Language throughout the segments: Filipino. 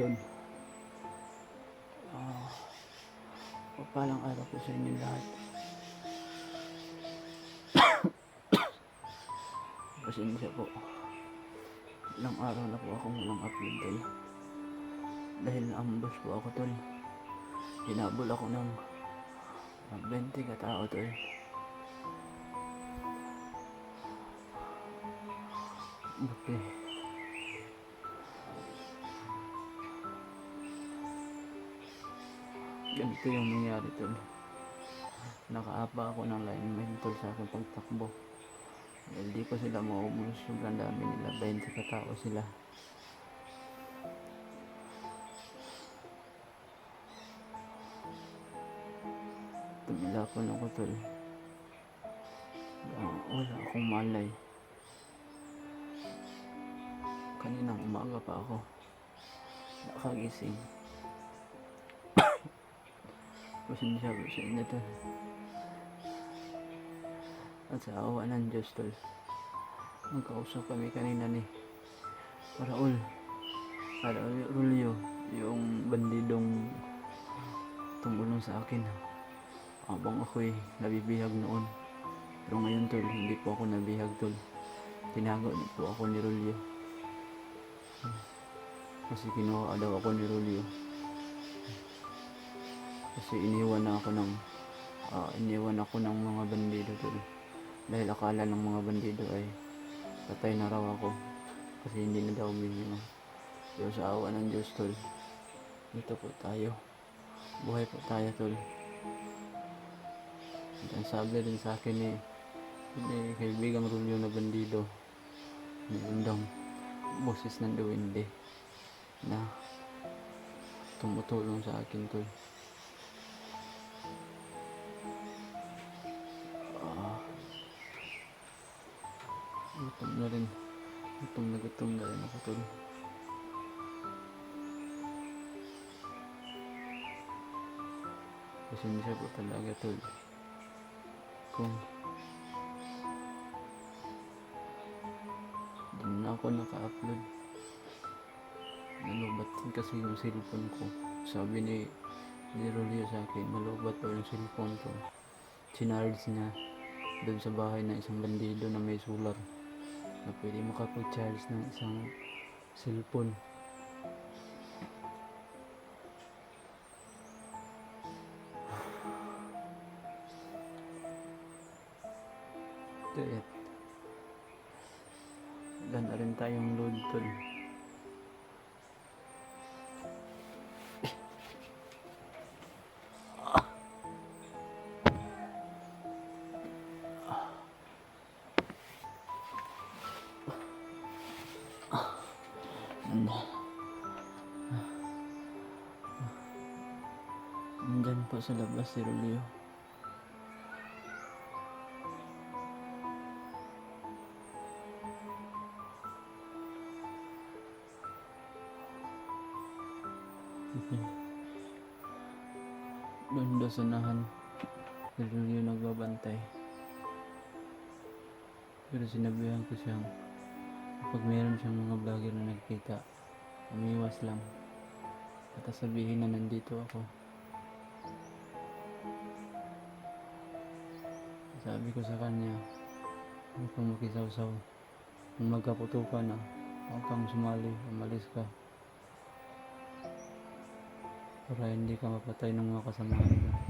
tol. Ah, papalang araw po sa inyo lahat. Pasensya po. Ilang araw na po akong walang upload tol. Dahil ambush po ako tol. Hinabol ako ng ah, 20 katao tol. Buti. Ganito yung nangyari tol. Nakaapa ako ng lineman tol sa aking pagtakbo. Dahil di ko sila maubos. Sobrang dami nila. 20 katao sila. Tumilapon ako tol. Ah, wala akong malay. Kaninang umaga pa ako. Nakagising. Po sa inyo tol. At sa awa ng Diyos tol. Magkausap kami kanina ni Raul. Raul Rulio. Yung bandidong tumulong sa akin. Habang ako'y nabibihag noon. Pero ngayon tol, hindi po ako nabihag tol. Tinago niyo po ako ni Rulio. Kasi kinuha daw ako ni Rulio. Kasi iniwan na ako ng ah, iniwan ako ng mga bandido tol. Dahil akala ng mga bandido ay patay na raw ako. Kasi hindi na daw umihinga. Pero awa ng Diyos tol, dito po tayo. Buhay po tayo tol. At ang sabi rin sa akin ni, ni kaibigang Rulio na bandido. Meron daw boses ng duwende na tumutulong sa akin tol. Rin. Gutom na gutom na rin ako tol. Pasensya po talaga tol. Kung Di na ako naka-upload. Nalubat din kasi yung cellphone ko. Sabi ni ni Rolio sa akin, malubat daw yung cellphone ko. Sinarge niya doon sa bahay ng isang bandido na may solar na pwede makapag-charge ng isang cellphone. Kaya wala na rin tayong load tol. Sa labas si Rolio. Doon daw sa nahan. Si Rolio nagbabantay. Pero sinabihan ko siyang kapag meron siyang mga vlogger na nagkita, umiwas lang. At sabihin na nandito ako. Sabi ko sa kanya, huwag kang makisawsaw. Kung magkaputukan na, huwag kang sumali, umalis ka. Para hindi ka mapatay ng mga kasamahan mo.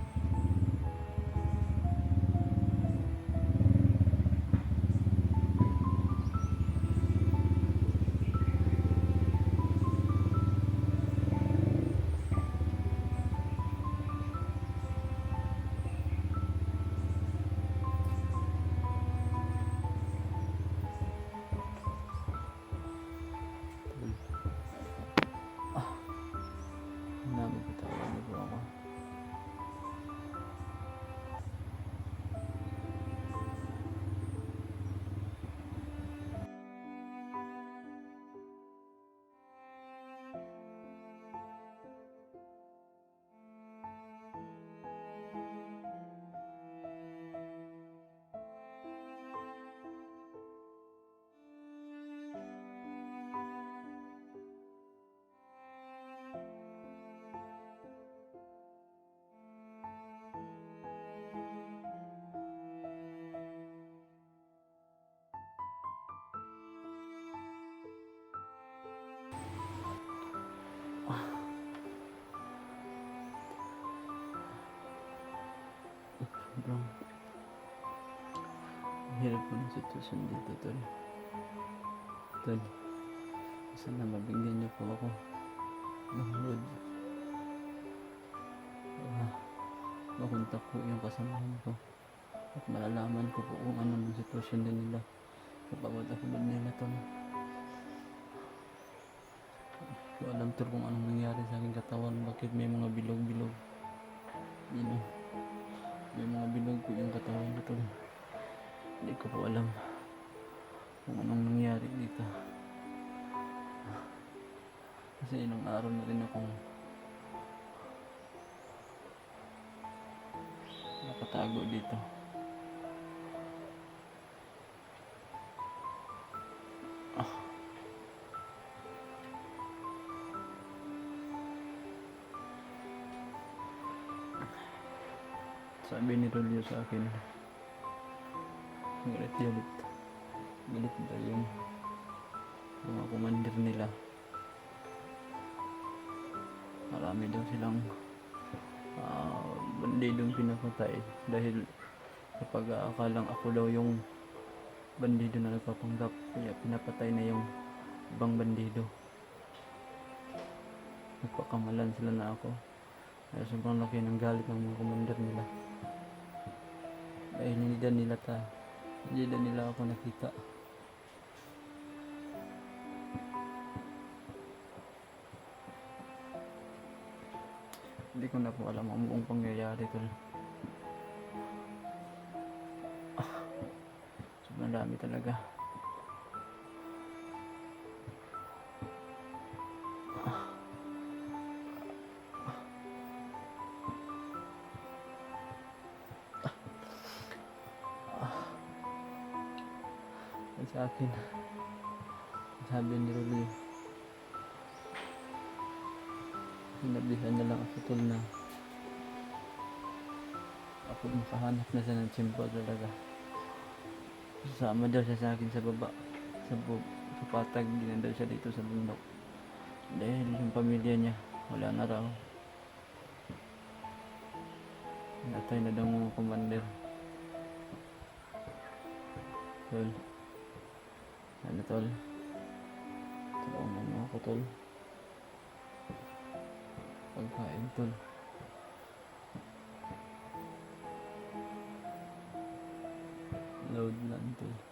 Sobrang ang hirap po ng sitwasyon dito, tol. Tol, sana mabigyan niyo po ako ng load. Para makontak po yung kasamahan ko. At malalaman ko po kung ano ng sitwasyon din nila sa bawat upload nila, tol. Ko alam, tol, kung anong nangyari sa aking katawan. Bakit may mga bilog-bilog. Yun know, may mga bilog po yung katawan ko, tol. Hindi ko po alam kung anong nangyari dito. Kasi ilang araw na rin akong nakatago dito. Sabi ni Rolio sa akin, galit galit. Galit daw yung mga commander nila. Marami daw silang uh, bandidong pinapatay dahil kapag akalang ako daw yung bandido na nagpapanggap kaya pinapatay na yung ibang bandido. Nagpakamalan sila na ako. Kaya sobrang laki ng galit ng mga commander nila. Dahil hindi daw nila ta hindi daw nila ako nakita. Hindi ko na po alam ang buong pangyayari tol. Ah, sobrang dami talaga. At sa akin, sabi ni Rolly, sinabihan na lang ako tol na ako makahanap na siya ng tsimpo talaga. Sasama daw siya sa akin sa baba, sa, bu- sa patag, na daw siya dito sa bundok. Dahil yung pamilya niya, wala na raw. Natay na daw mga commander. Tol. Ano tol? Tulungan mo ako tol. Pagkain tol. Load lang tol.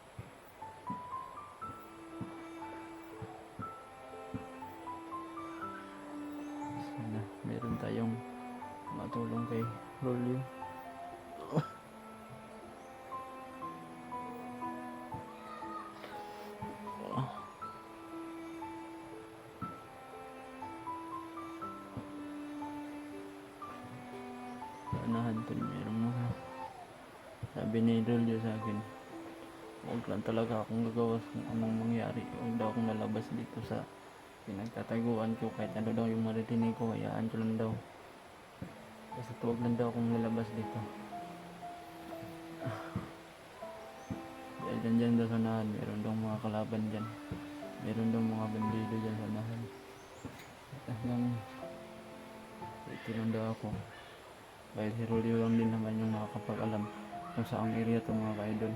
Anahan tol, meron mga sabi ni Rolio sa akin huwag lang talaga akong gagawa kung anong mangyari. Huwag daw akong lalabas dito sa pinagtataguan ko. Kahit ano daw yung maritinig ko hayaan ko lang daw. Basta huwag lang daw akong lalabas dito. Dahil dyan dyan daw sa nahan meron daw mga kalaban dyan. Meron daw mga bandido dyan sa nahan hanggang dito lang daw ako dahil si Rolio lang din naman yung nakakapag-alam kung saang area to mga ka-idol.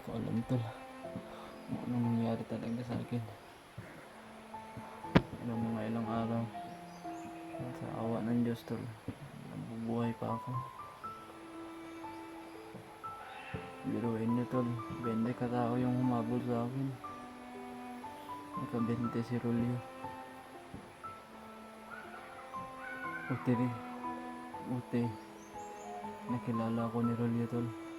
Hindi ko alam tol. Anong nangyari talaga sa akin. Ilang mga ilang araw. Sa awa ng Diyos tol. Nabubuhay pa ako. Biruin niyo tol. 20 katao yung humabol sa akin. Naka 20 si Rolio. Buti rin. Buti. Nakilala ko ni Rolio tol.